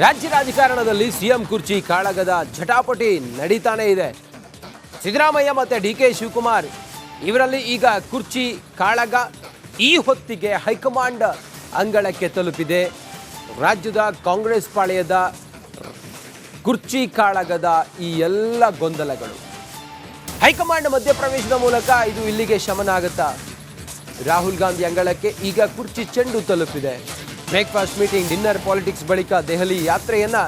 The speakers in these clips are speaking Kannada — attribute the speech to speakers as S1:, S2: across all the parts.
S1: ರಾಜ್ಯ ರಾಜಕಾರಣದಲ್ಲಿ ಸಿಎಂ ಕುರ್ಚಿ, ಕಾಳಗದ ಜಟಾಪಟಿ ನಡೀತಾನೆ ಇದೆ. ಸಿದ್ದರಾಮಯ್ಯ ಮತ್ತು ಡಿ ಕೆ ಶಿವಕುಮಾರ್, ಇವರಲ್ಲಿ ಈಗ ಕುರ್ಚಿ, ಕಾಳಗ ಈ ಹೊತ್ತಿಗೆ ಹೈಕಮಾಂಡ್ ಅಂಗಳಕ್ಕೆ ತಲುಪಿದೆ. ರಾಜ್ಯದ ಕಾಂಗ್ರೆಸ್ ಪಾಳೆಯದ ಕುರ್ಚಿ, ಕಾಳಗದ ಈ ಎಲ್ಲ ಗೊಂದಲಗಳು. ಹೈಕಮಾಂಡ್ ಮಧ್ಯಪ್ರವೇಶದ ಮೂಲಕ ಇದು ಇಲ್ಲಿಗೆ ಶಮನ ಆಗುತ್ತಾ? ರಾಹುಲ್ ಗಾಂಧಿ ಅಂಗಳಕ್ಕೆ ಈಗ ಕುರ್ಚಿ ಚೆಂಡು ತಲುಪಿದೆ. ಬ್ರೇಕ್ಫಾಸ್ಟ್ ಮೀಟಿಂಗ್, ಡಿನ್ನರ್, ಪಾಲಿಟಿಕ್ಸ್ ಬಳಿಕ ದೆಹಲಿ ಯಾತ್ರೆಯನ್ನ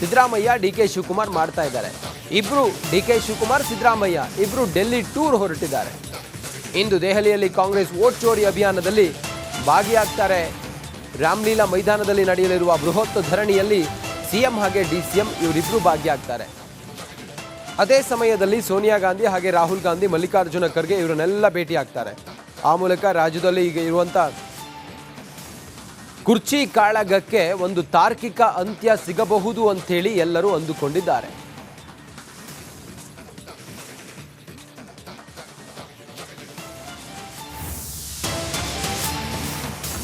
S1: ಸಿದ್ದರಾಮಯ್ಯ, ಡಿ ಕೆ ಶಿವಕುಮಾರ್ ಮಾಡ್ತಾ ಇದ್ದಾರೆ. ಇಬ್ರು ಡಿ ಕೆ ಶಿವಕುಮಾರ್, ಸಿದ್ದರಾಮಯ್ಯ ಇಬ್ರು ಡೆಲ್ಲಿ ಟೂರ್ ಹೊರಟಿದ್ದಾರೆ. ಇಂದು ದೆಹಲಿಯಲ್ಲಿ ಕಾಂಗ್ರೆಸ್ ವೋಟ್ ಚೋರಿ ಅಭಿಯಾನದಲ್ಲಿ ಭಾಗಿಯಾಗ್ತಾರೆ. ರಾಮ್ಲೀಲಾ ಮೈದಾನದಲ್ಲಿ ನಡೆಯಲಿರುವ ಬೃಹತ್ ಧರಣಿಯಲ್ಲಿ ಸಿಎಂ ಹಾಗೆ ಡಿ ಡಿಸಿಎಂ ಇವರಿಬ್ರು ಭಾಗಿಯಾಗ್ತಾರೆ. ಅದೇ ಸಮಯದಲ್ಲಿ ಸೋನಿಯಾ ಗಾಂಧಿ ಹಾಗೆ ರಾಹುಲ್ ಗಾಂಧಿ ಮಲ್ಲಿಕಾರ್ಜುನ ಖರ್ಗೆ ಇವರನ್ನೆಲ್ಲ ಭೇಟಿ ಆಗ್ತಾರೆ ಆ ಮೂಲಕ ರಾಜ್ಯದಲ್ಲಿ ಈಗ ಇರುವಂತ ಕುರ್ಚಿ ಕಾಳಗಕ್ಕೆ ಒಂದು ತಾರ್ಕಿಕ ಅಂತ್ಯ ಸಿಗಬಹುದು ಅಂಥೇಳಿ ಎಲ್ಲರೂ ಅಂದುಕೊಂಡಿದ್ದಾರೆ.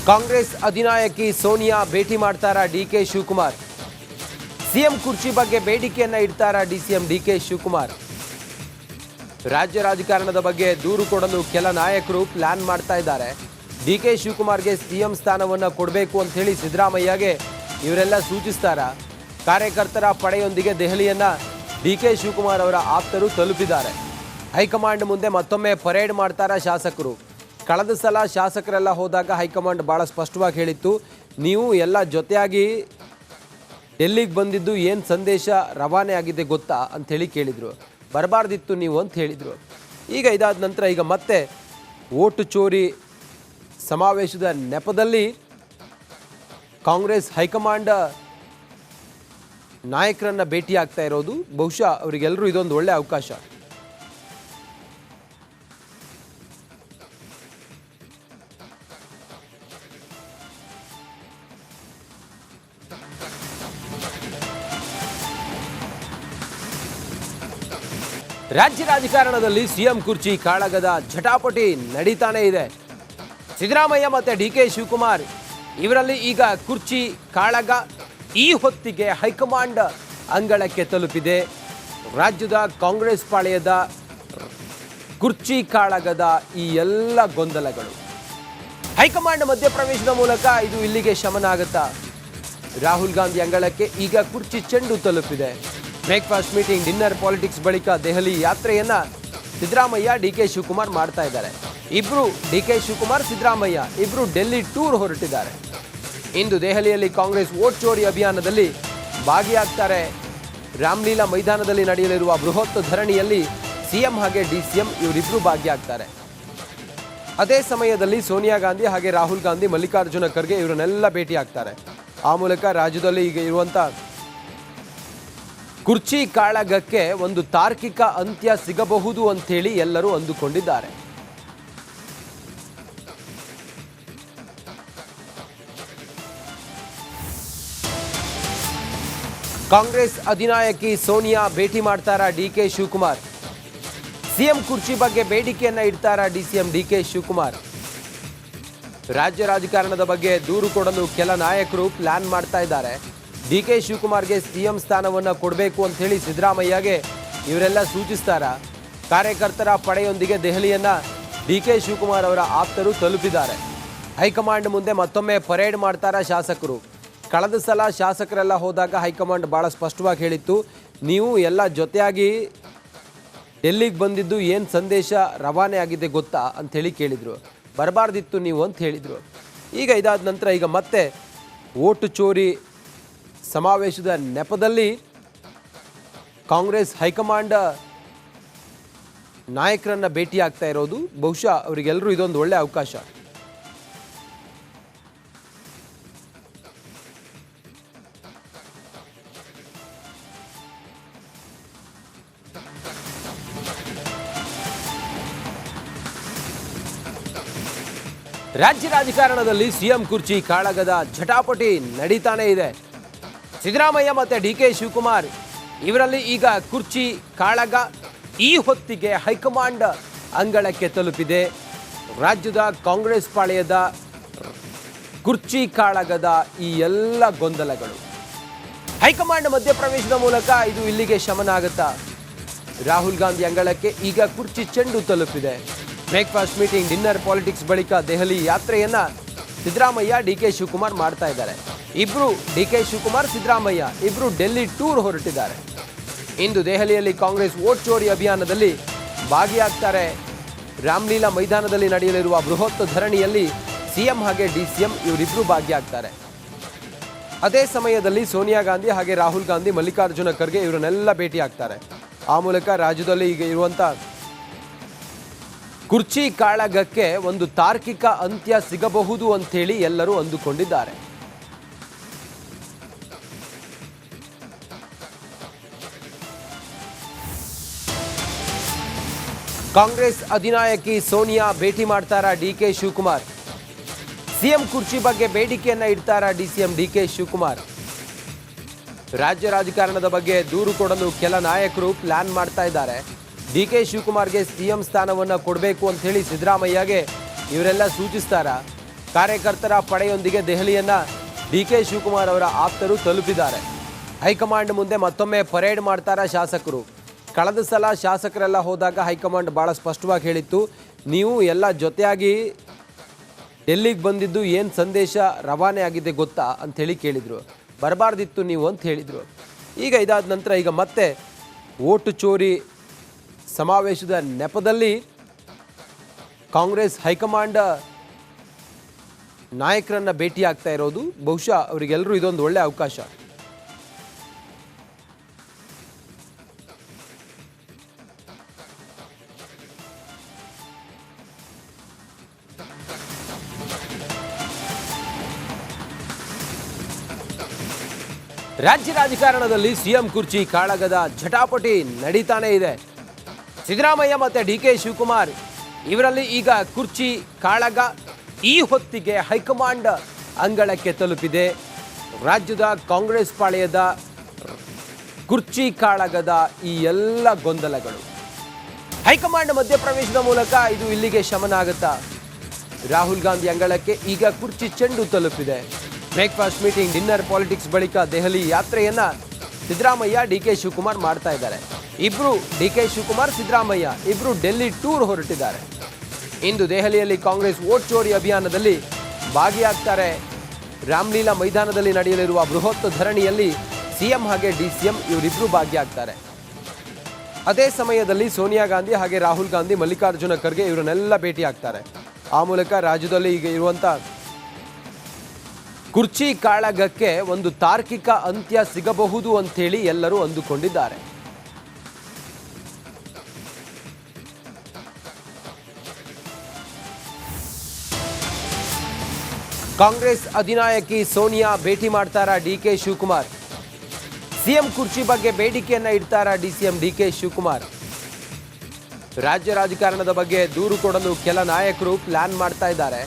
S1: ಕಾಂಗ್ರೆಸ್ ಅಧಿನಾಯಕಿ ಸೋನಿಯಾ ಭೇಟಿ ಮಾಡ್ತಾರಾ ಡಿ ಕೆ ಶಿವಕುಮಾರ್? ಸಿಎಂ ಕುರ್ಚಿ ಬಗ್ಗೆ ಬೇಡಿಕೆಯನ್ನ ಇಡ್ತಾರಾ ಡಿಸಿಎಂ ಡಿ ಕೆ ಶಿವಕುಮಾರ್? ರಾಜ್ಯ ರಾಜಕಾರಣದ ಬಗ್ಗೆ ದೂರು ಕೊಡಲು ಕೆಲ ನಾಯಕರು ಪ್ಲಾನ್ ಮಾಡ್ತಾ ಇದ್ದಾರೆ. ಡಿ ಕೆ ಶಿವಕುಮಾರ್ಗೆ ಸಿಎಂ ಸ್ಥಾನವನ್ನು ಕೊಡಬೇಕು ಅಂತ ಹೇಳಿ ಸಿದ್ದರಾಮಯ್ಯಗೆ ಇವರೆಲ್ಲ ಸೂಚಿಸ್ತಾರ. ಕಾರ್ಯಕರ್ತರ ಪಡೆಯೊಂದಿಗೆ ದೆಹಲಿಯನ್ನು ಡಿ ಕೆ ಶಿವಕುಮಾರ್ ಅವರ ಆಪ್ತರು ತಲುಪಿದ್ದಾರೆ. ಹೈಕಮಾಂಡ್ ಮುಂದೆ ಮತ್ತೊಮ್ಮೆ ಪರೇಡ್ ಮಾಡ್ತಾರ ಶಾಸಕರು. ಕಳೆದ ಸಲ ಶಾಸಕರೆಲ್ಲ ಹೋದಾಗ ಹೈಕಮಾಂಡ್ ಭಾಳ ಸ್ಪಷ್ಟವಾಗಿ ಹೇಳಿತ್ತು, ನೀವು ಎಲ್ಲ ಜೊತೆಯಾಗಿ ಡೆಲ್ಲಿಗೆ ಬಂದಿದ್ದು ಏನು ಸಂದೇಶ ರವಾನೆ ಆಗಿದೆ ಗೊತ್ತಾ ಅಂಥೇಳಿ ಕೇಳಿದರು. ಬರಬಾರ್ದಿತ್ತು ನೀವು ಅಂತ ಹೇಳಿದರು. ಈಗ ಇದಾದ ನಂತರ ಈಗ ಮತ್ತೆ ಓಟು ಚೋರಿ ಸಮಾವೇಶದ ನೆಪದಲ್ಲಿ ಕಾಂಗ್ರೆಸ್ ಹೈಕಮಾಂಡ್ ನಾಯಕರನ್ನ ಭೇಟಿ ಆಗ್ತಾ ಇರೋದು. ಬಹುಶಃ ಅವರಿಗೆಲ್ಲರೂ ಇದೊಂದು ಒಳ್ಳೆ ಅವಕಾಶ. ರಾಜ್ಯ ರಾಜಕಾರಣದಲ್ಲಿ ಸಿಎಂ ಕುರ್ಚಿ ಕಾಳಗದ ಜಟಾಪಟಿ ನಡೀತಾನೆ ಇದೆ. ಸಿದ್ದರಾಮಯ್ಯ ಮತ್ತು ಡಿ ಕೆ ಶಿವಕುಮಾರ್, ಇವರಲ್ಲಿ ಈಗ ಕುರ್ಚಿ, ಕಾಳಗ ಈ ಹೊತ್ತಿಗೆ ಹೈಕಮಾಂಡ್ ಅಂಗಳಕ್ಕೆ ತಲುಪಿದೆ. ರಾಜ್ಯದ ಕಾಂಗ್ರೆಸ್ ಪಾಳೆಯದ ಕುರ್ಚಿ, ಕಾಳಗದ ಈ ಎಲ್ಲ ಗೊಂದಲಗಳು. ಹೈಕಮಾಂಡ್ ಮಧ್ಯಪ್ರವೇಶದ ಮೂಲಕ ಇದು ಇಲ್ಲಿಗೆ ಶಮನ ಆಗುತ್ತಾ? ರಾಹುಲ್ ಗಾಂಧಿ ಅಂಗಳಕ್ಕೆ ಈಗ ಕುರ್ಚಿ ಚೆಂಡು ತಲುಪಿದೆ. ಬ್ರೇಕ್ಫಾಸ್ಟ್ ಮೀಟಿಂಗ್, ಡಿನ್ನರ್, ಪಾಲಿಟಿಕ್ಸ್ ಬಳಿಕ ದೆಹಲಿ ಯಾತ್ರೆಯನ್ನ ಸಿದ್ದರಾಮಯ್ಯ, ಡಿ ಕೆ ಶಿವಕುಮಾರ್ ಮಾಡ್ತಾ ಇದ್ದಾರೆ. ಇಬ್ರು ಡಿ ಕೆ ಶಿವಕುಮಾರ್, ಸಿದ್ದರಾಮಯ್ಯ ಇಬ್ರು ಡೆಲ್ಲಿ ಟೂರ್ ಹೊರಟಿದ್ದಾರೆ. ಇಂದು ದೆಹಲಿಯಲ್ಲಿ ಕಾಂಗ್ರೆಸ್ ವೋಟ್ ಚೋರಿ ಅಭಿಯಾನದಲ್ಲಿ ಭಾಗಿಯಾಗ್ತಾರೆ. ರಾಮ್ಲೀಲಾ ಮೈದಾನದಲ್ಲಿ ನಡೆಯಲಿರುವ ಬೃಹತ್ ಧರಣಿಯಲ್ಲಿ ಸಿಎಂ ಹಾಗೆ ಡಿ ಡಿಸಿಎಂ ಇವರಿಬ್ರು ಭಾಗಿಯಾಗ್ತಾರೆ. ಅದೇ ಸಮಯದಲ್ಲಿ ಸೋನಿಯಾ ಗಾಂಧಿ ಹಾಗೆ ರಾಹುಲ್ ಗಾಂಧಿ ಮಲ್ಲಿಕಾರ್ಜುನ ಖರ್ಗೆ ಇವರನ್ನೆಲ್ಲ ಭೇಟಿ ಆಗ್ತಾರೆ ಆ ಮೂಲಕ ರಾಜ್ಯದಲ್ಲಿ ಈಗ ಇರುವಂಥ ಕುರ್ಚಿ ಕಾಳಗಕ್ಕೆ ಒಂದು ತಾರ್ಕಿಕ ಅಂತ್ಯ ಸಿಗಬಹುದು ಅಂತೇಳಿ ಎಲ್ಲರೂ ಅಂದುಕೊಂಡಿದ್ದಾರೆ. ಕಾಂಗ್ರೆಸ್ ಅಧಿನಾಯಕಿ ಸೋನಿಯಾ ಭೇಟಿ ಮಾಡ್ತಾರಾ ಡಿ ಕೆ ಶಿವಕುಮಾರ್. ಸಿಎಂ ಕುರ್ಚಿ ಬಗ್ಗೆ ಬೇಡಿಕೆಯನ್ನ ಇಡ್ತಾರಾ ಡಿಸಿಎಂ ಡಿ ಕೆ ಶಿವಕುಮಾರ್. ರಾಜ್ಯ ರಾಜಕಾರಣದ ಬಗ್ಗೆ ದೂರು ಕೊಡಲು ಕೆಲ ನಾಯಕರು ಪ್ಲಾನ್ ಮಾಡ್ತಾ ಇದ್ದಾರೆ. ಡಿ ಕೆ ಶಿವಕುಮಾರ್ಗೆ ಸಿಎಂ ಸ್ಥಾನವನ್ನು ಕೊಡಬೇಕು ಅಂತ ಹೇಳಿ ಸಿದ್ದರಾಮಯ್ಯಗೆ ಇವರೆಲ್ಲ ಸೂಚಿಸ್ತಾರ. ಕಾರ್ಯಕರ್ತರ ಪಡೆಯೊಂದಿಗೆ ದೆಹಲಿಯನ್ನ ಡಿ ಕೆ ಶಿವಕುಮಾರ್ ಅವರ ಆಪ್ತರು ತಲುಪಿದ್ದಾರೆ. ಹೈಕಮಾಂಡ್ ಮುಂದೆ ಮತ್ತೊಮ್ಮೆ ಪರೇಡ್ ಮಾಡ್ತಾರ ಶಾಸಕರು. ಕಳೆದ ಸಲ ಶಾಸಕರೆಲ್ಲ ಹೋದಾಗ ಹೈಕಮಾಂಡ್ ಭಾಳ ಸ್ಪಷ್ಟವಾಗಿ ಹೇಳಿತ್ತು, ನೀವು ಎಲ್ಲ ಜೊತೆಯಾಗಿ ಡೆಲ್ಲಿಗೆ ಬಂದಿದ್ದು ಏನು ಸಂದೇಶ ರವಾನೆ ಆಗಿದೆ ಗೊತ್ತಾ ಅಂಥೇಳಿ ಕೇಳಿದರು. ಬರಬಾರ್ದಿತ್ತು ನೀವು ಅಂತ ಹೇಳಿದರು. ಈಗ ಇದಾದ ನಂತರ ಈಗ ಮತ್ತೆ ಓಟು ಚೋರಿ ಸಮಾವೇಶದ ನೆಪದಲ್ಲಿ ಕಾಂಗ್ರೆಸ್ ಹೈಕಮಾಂಡ್ ನಾಯಕರನ್ನು ಭೇಟಿಯಾಗ್ತಾ ಇರೋದು. ಬಹುಶಃ ಅವರಿಗೆಲ್ಲರೂ ಇದೊಂದು ಒಳ್ಳೆಯ ಅವಕಾಶ. ರಾಜ್ಯ ರಾಜಕಾರಣದಲ್ಲಿ ಸಿಎಂ ಕುರ್ಚಿ, ಕಾಳಗದ ಜಟಾಪಟಿ ನಡೀತಾನೆ ಇದೆ. ಸಿದ್ದರಾಮಯ್ಯ ಮತ್ತು ಡಿ ಕೆ ಶಿವಕುಮಾರ್, ಇವರಲ್ಲಿ ಈಗ ಕುರ್ಚಿ, ಕಾಳಗ ಈ ಹೊತ್ತಿಗೆ ಹೈಕಮಾಂಡ್ ಅಂಗಳಕ್ಕೆ ತಲುಪಿದೆ. ರಾಜ್ಯದ ಕಾಂಗ್ರೆಸ್ ಪಾಳೆಯದ ಕುರ್ಚಿ, ಕಾಳಗದ ಈ ಎಲ್ಲ ಗೊಂದಲಗಳು. ಹೈಕಮಾಂಡ್ ಮಧ್ಯಪ್ರವೇಶದ ಮೂಲಕ ಇದು ಇಲ್ಲಿಗೆ ಶಮನ ಆಗುತ್ತಾ? ರಾಹುಲ್ ಗಾಂಧಿ ಅಂಗಳಕ್ಕೆ ಈಗ ಕುರ್ಚಿ ಚೆಂಡು ತಲುಪಿದೆ. ಬ್ರೇಕ್ಫಾಸ್ಟ್ ಮೀಟಿಂಗ್, ಡಿನ್ನರ್, ಪಾಲಿಟಿಕ್ಸ್ ಬಳಿಕ ದೆಹಲಿ ಯಾತ್ರೆಯನ್ನ ಸಿದ್ದರಾಮಯ್ಯ, ಡಿ ಕೆ ಶಿವಕುಮಾರ್ ಮಾಡ್ತಾ ಇದ್ದಾರೆ. ಇಬ್ರು ಡಿ ಕೆ ಶಿವಕುಮಾರ್, ಸಿದ್ದರಾಮಯ್ಯ ಇಬ್ರು ಡೆಲ್ಲಿ ಟೂರ್ ಹೊರಟಿದ್ದಾರೆ. ಇಂದು ದೆಹಲಿಯಲ್ಲಿ ಕಾಂಗ್ರೆಸ್ ವೋಟ್ ಚೋರಿ ಅಭಿಯಾನದಲ್ಲಿ ಭಾಗಿಯಾಗ್ತಾರೆ. ರಾಮ್ಲೀಲಾ ಮೈದಾನದಲ್ಲಿ ನಡೆಯಲಿರುವ ಬೃಹತ್ ಧರಣಿಯಲ್ಲಿ ಸಿಎಂ ಹಾಗೆ ಡಿ ಡಿಸಿಎಂ ಇವರಿಬ್ಬರು ಭಾಗಿಯಾಗ್ತಾರೆ. ಅದೇ ಸಮಯದಲ್ಲಿ ಸೋನಿಯಾ ಗಾಂಧಿ ಹಾಗೆ ರಾಹುಲ್ ಗಾಂಧಿ ಮಲ್ಲಿಕಾರ್ಜುನ ಖರ್ಗೆ ಇವರನ್ನೆಲ್ಲ ಭೇಟಿಯಾಗ್ತಾರೆ. ಆ ಮೂಲಕ ರಾಜ್ಯದಲ್ಲಿ ಈಗ ಇರುವಂತ ಕುರ್ಚಿ ಕಾಳಗಕ್ಕೆ ಒಂದು ತಾರ್ಕಿಕ ಅಂತ್ಯ ಸಿಗಬಹುದು ಅಂತೇಳಿ ಎಲ್ಲರೂ ಅಂದುಕೊಂಡಿದ್ದಾರೆ. ಕಾಂಗ್ರೆಸ್ ಅಧಿನಾಯಕಿ ಸೋನಿಯಾ ಭೇಟಿ ಮಾಡ್ತಾರಾ ಡಿ ಕೆ ಶಿವಕುಮಾರ್? ಸಿಎಂ ಕುರ್ಚಿ ಬಗ್ಗೆ ಬೇಡಿಕೆಯನ್ನ ಇಡ್ತಾರಾ ಡಿಸಿಎಂ ಡಿ ಕೆ ಶಿವಕುಮಾರ್? ರಾಜ್ಯ ರಾಜಕಾರಣದ ಬಗ್ಗೆ ದೂರು ಕೊಡಲು ಕೆಲ ನಾಯಕರು ಪ್ಲಾನ್ ಮಾಡ್ತಾ ಇದ್ದಾರೆ. ಡಿ ಕೆ ಶಿವಕುಮಾರ್ಗೆ ಸಿಎಂ ಸ್ಥಾನವನ್ನು ಕೊಡಬೇಕು ಅಂತ ಹೇಳಿ ಸಿದ್ದರಾಮಯ್ಯಗೆ ಇವರೆಲ್ಲ ಸೂಚಿಸ್ತಾರ. ಕಾರ್ಯಕರ್ತರ ಪಡೆಯೊಂದಿಗೆ ದೆಹಲಿಯನ್ನು ಡಿ ಕೆ ಶಿವಕುಮಾರ್ ಅವರ ಆಪ್ತರು ತಲುಪಿದ್ದಾರೆ. ಹೈಕಮಾಂಡ್ ಮುಂದೆ ಮತ್ತೊಮ್ಮೆ ಪರೇಡ್ ಮಾಡ್ತಾರ ಶಾಸಕರು. ಕಳೆದ ಸಲ ಶಾಸಕರೆಲ್ಲ ಹೋದಾಗ ಹೈಕಮಾಂಡ್ ಭಾಳ ಸ್ಪಷ್ಟವಾಗಿ ಹೇಳಿತ್ತು, ನೀವು ಎಲ್ಲ ಜೊತೆಯಾಗಿ ಡೆಲ್ಲಿಗೆ ಬಂದಿದ್ದು, ಏನು ಸಂದೇಶ ರವಾನೆ ಆಗಿದೆ ಗೊತ್ತಾ ಅಂಥೇಳಿ ಕೇಳಿದರು. ಬರಬಾರ್ದಿತ್ತು ನೀವು ಅಂತ ಹೇಳಿದರು. ಈಗ ಇದಾದ ನಂತರ ಈಗ ಮತ್ತೆ ಓಟು ಚೋರಿ ಸಮಾವೇಶದ ನೆಪದಲ್ಲಿ ಕಾಂಗ್ರೆಸ್ ಹೈಕಮಾಂಡ್ ನಾಯಕರನ್ನ ಭೇಟಿ ಆಗ್ತಾ ಇರೋದು. ಬಹುಶಃ ಅವರಿಗೆಲ್ಲರೂ ಇದೊಂದು ಒಳ್ಳೆ ಅವಕಾಶ. ರಾಜ್ಯ ರಾಜಕಾರಣದಲ್ಲಿ ಸಿಎಂ ಕುರ್ಚಿ ಕಾಳಗದ ಜಟಾಪಟಿ ನಡೀತಾನೆ ಇದೆ. ಸಿದ್ದರಾಮಯ್ಯ ಮತ್ತು ಡಿ ಕೆ ಶಿವಕುಮಾರ್, ಇವರಲ್ಲಿ ಈಗ ಕುರ್ಚಿ, ಕಾಳಗ ಈ ಹೊತ್ತಿಗೆ ಹೈಕಮಾಂಡ್ ಅಂಗಳಕ್ಕೆ ತಲುಪಿದೆ. ರಾಜ್ಯದ ಕಾಂಗ್ರೆಸ್ ಪಾಳೆಯದ ಕುರ್ಚಿ, ಕಾಳಗದ ಈ ಎಲ್ಲ ಗೊಂದಲಗಳು. ಹೈಕಮಾಂಡ್ ಮಧ್ಯಪ್ರವೇಶದ ಮೂಲಕ ಇದು ಇಲ್ಲಿಗೆ ಶಮನ ಆಗುತ್ತಾ? ರಾಹುಲ್ ಗಾಂಧಿ ಅಂಗಳಕ್ಕೆ ಈಗ ಕುರ್ಚಿ ಚೆಂಡು ತಲುಪಿದೆ. ಬ್ರೇಕ್ಫಾಸ್ಟ್ ಮೀಟಿಂಗ್, ಡಿನ್ನರ್, ಪಾಲಿಟಿಕ್ಸ್ ಬಳಿಕ ದೆಹಲಿ ಯಾತ್ರೆಯನ್ನು ಸಿದ್ದರಾಮಯ್ಯ, ಡಿ ಕೆ ಶಿವಕುಮಾರ್ ಮಾಡ್ತಾ ಇದ್ದಾರೆ. ಇಬ್ರು ಡಿ ಕೆ ಶಿವಕುಮಾರ್, ಸಿದ್ದರಾಮಯ್ಯ ಇಬ್ರು ಡೆಲ್ಲಿ ಟೂರ್ ಹೊರಟಿದ್ದಾರೆ. ಇಂದು ದೆಹಲಿಯಲ್ಲಿ ಕಾಂಗ್ರೆಸ್ ಓಟ್ ಚೋರಿ ಅಭಿಯಾನದಲ್ಲಿ ಭಾಗಿಯಾಗ್ತಾರೆ. ರಾಮ್ಲೀಲಾ ಮೈದಾನದಲ್ಲಿ ನಡೆಯಲಿರುವ ಬೃಹತ್ ಧರಣಿಯಲ್ಲಿ ಸಿಎಂ ಹಾಗೆ ಡಿ ಸಿಎಂ ಇವರಿಬ್ರು ಭಾಗಿಯಾಗ್ತಾರೆ. ಅದೇ ಸಮಯದಲ್ಲಿ ಸೋನಿಯಾ ಗಾಂಧಿ ಹಾಗೆ ರಾಹುಲ್ ಗಾಂಧಿ ಮಲ್ಲಿಕಾರ್ಜುನ ಖರ್ಗೆ ಇವರನ್ನೆಲ್ಲ ಭೇಟಿ ಆಗ್ತಾರೆ ಆ ಮೂಲಕ ರಾಜ್ಯದಲ್ಲಿ ಈಗ ಇರುವಂಥ ಕುರ್ಚಿ ಕಾಳಗಕ್ಕೆ ಒಂದು ತಾರ್ಕಿಕ ಅಂತ್ಯ ಸಿಗಬಹುದು ಅಂತೇಳಿ ಎಲ್ಲರೂ ಅಂದುಕೊಂಡಿದ್ದಾರೆ. ಕಾಂಗ್ರೆಸ್ ಅಧಿನಾಯಕಿ ಸೋನಿಯಾ ಭೇಟಿ ಮಾಡ್ತಾರಾ ಡಿ ಕೆ ಶಿವಕುಮಾರ್? ಸಿಎಂ ಕುರ್ಚಿ ಬಗ್ಗೆ ಬೇಡಿಕೆಯನ್ನ ಇಡ್ತಾರಾ ಡಿಸಿಎಂ ಡಿ ಕೆ ಶಿವಕುಮಾರ್? ರಾಜ್ಯ ರಾಜಕಾರಣದ ಬಗ್ಗೆ ದೂರು ಕೊಡಲು ಕೆಲ ನಾಯಕರು ಪ್ಲಾನ್ ಮಾಡ್ತಾ ಇದ್ದಾರೆ.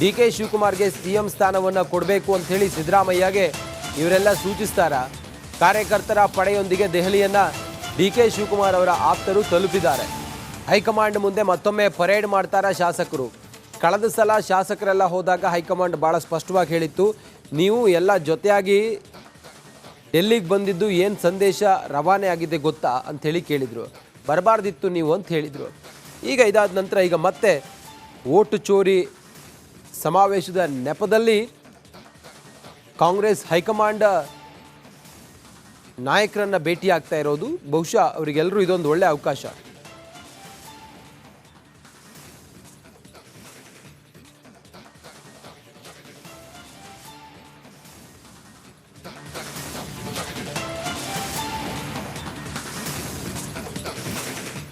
S1: ಡಿ ಕೆ ಶಿವಕುಮಾರ್ಗೆ ಸಿಎಂ ಸ್ಥಾನವನ್ನು ಕೊಡಬೇಕು ಅಂತ ಹೇಳಿ ಸಿದ್ದರಾಮಯ್ಯಗೆ ಇವರೆಲ್ಲ ಸೂಚಿಸ್ತಾರ? ಕಾರ್ಯಕರ್ತರ ಪಡೆಯೊಂದಿಗೆ ದೆಹಲಿಯನ್ನ ಡಿ ಕೆ ಶಿವಕುಮಾರ್ ಅವರ ಆಪ್ತರು ತಲುಪಿದ್ದಾರೆ. ಹೈಕಮಾಂಡ್ ಮುಂದೆ ಮತ್ತೊಮ್ಮೆ ಪರೇಡ್ ಮಾಡ್ತಾರಾ ಶಾಸಕರು? ಕಳೆದ ಸಲ ಶಾಸಕರೆಲ್ಲ ಹೋದಾಗ ಹೈಕಮಾಂಡ್ ಭಾಳ ಸ್ಪಷ್ಟವಾಗಿ ಹೇಳಿತ್ತು, ನೀವು ಎಲ್ಲ ಜೊತೆಯಾಗಿ ಡೆಲ್ಲಿಗೆ ಬಂದಿದ್ದು, ಏನು ಸಂದೇಶ ರವಾನೆ ಆಗಿದೆ ಗೊತ್ತಾ ಅಂಥೇಳಿ ಕೇಳಿದರು. ಬರಬಾರ್ದಿತ್ತು ನೀವು ಅಂತ ಹೇಳಿದರು. ಈಗ ಇದಾದ ನಂತರ ಈಗ ಮತ್ತೆ ಓಟು ಚೋರಿ ಸಮಾವೇಶದ ನೆಪದಲ್ಲಿ ಕಾಂಗ್ರೆಸ್ ಹೈಕಮಾಂಡ್ ನಾಯಕರನ್ನು ಭೇಟಿ ಆಗ್ತಾ ಇರೋದು. ಬಹುಶಃ ಅವರಿಗೆಲ್ಲರೂ ಇದೊಂದು ಒಳ್ಳೆಯ ಅವಕಾಶ.